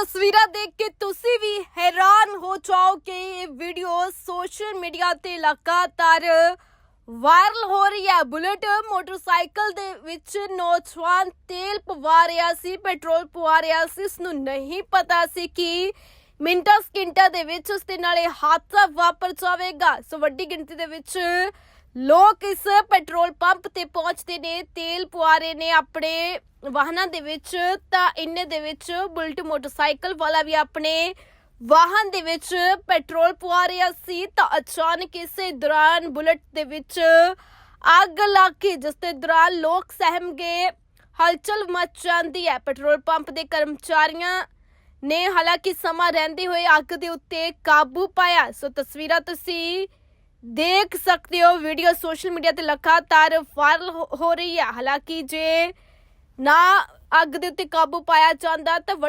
ਤਸਵੀਰਾਂ ਦੇਖ ਕੇ ਤੁਸੀਂ ਵੀ ਹੈਰਾਨ ਹੋ ਜਾਓਗੇ। ਇਹ ਵੀਡੀਓ ਸੋਸ਼ਲ ਮੀਡੀਆ ਤੇ ਲਗਾਤਾਰ ਵਾਇਰਲ ਹੋ ਰਹੀ ਹੈ। ਬੁਲਟ ਮੋਟਰਸਾਈਕਲ ਦੇ ਵਿੱਚ ਨੌਜਵਾਨ ਤੇਲ ਪਵਾ ਰਿਹਾ ਸੀ, ਪੈਟਰੋਲ ਪਵਾ ਰਿਹਾ ਸੀ। ਇਸ ਨੂੰ ਨਹੀਂ ਪਤਾ ਸੀ ਕਿ ਮਿੰਟਾਂ ਸਕਿੰਟਾਂ ਦੇ ਵਿੱਚ ਉਸ ਦੇ ਨਾਲ ਇਹ ਹਾਦਸਾ ਵਾਪਰ ਜਾਵੇਗਾ। ਸੋ ਵੱਡੀ ਗਿਣਤੀ ਦੇ ਵਿੱਚ ਲੋਕ ਇਸ ਪੈਟਰੋਲ ਪੰਪ ਤੇ ਪਹੁੰਚਦੇ ਨੇ, ਤੇਲ ਪਵਾ ਰਹੇ ਨੇ ਆਪਣੇ ਵਾਹਨਾਂ ਦੇ ਵਿੱਚ, ਤਾਂ ਇੰਨੇ ਦੇ ਵਿੱਚ ਬੁਲਟ ਮੋਟਰਸਾਈਕਲ ਵਾਲਾ ਵੀ ਆਪਣੇ ਵਾਹਨ ਦੇ ਵਿੱਚ ਪੈਟਰੋਲ ਪਵਾ ਰਿਹਾ ਸੀ। ਤਾਂ ਅਚਾਨਕ ਇਸੇ ਦੌਰਾਨ ਬੁਲਟ ਦੇ ਵਿੱਚ ਅੱਗ ਲੱਗ ਗਈ, ਜਿਸ ਦੇ ਦੌਰਾਨ ਲੋਕ ਸਹਿਮ ਗਏ। ਹਲਚਲ ਮਚ ਜਾਂਦੀ ਹੈ। ਪੈਟਰੋਲ ਪੰਪ ਦੇ ਕਰਮਚਾਰੀਆਂ ਨੇ ਹਾਲਾਂਕਿ ਸਮਾਂ ਰਹਿੰਦੇ ਹੋਏ ਅੱਗ ਦੇ ਉੱਤੇ ਕਾਬੂ ਪਾਇਆ। ਸੋ ਤਸਵੀਰਾਂ ਤੁਸੀਂ ਦੇਖ ਸਕਦੇ ਹੋ। ਵੀਡੀਓ ਸੋਸ਼ਲ ਮੀਡੀਆ ਤੇ ਲਗਾਤਾਰ ਵਾਇਰਲ ਹੋ ਹੋ ਰਹੀ ਹੈ। ਹਾਲਾਂਕਿ ਜੇ ਨਾ ਅੱਗ ਦੇ ਉੱਤੇ ਕਾਬੂ ਪਾਇਆ ਜਾਂਦਾ ਤਾਂ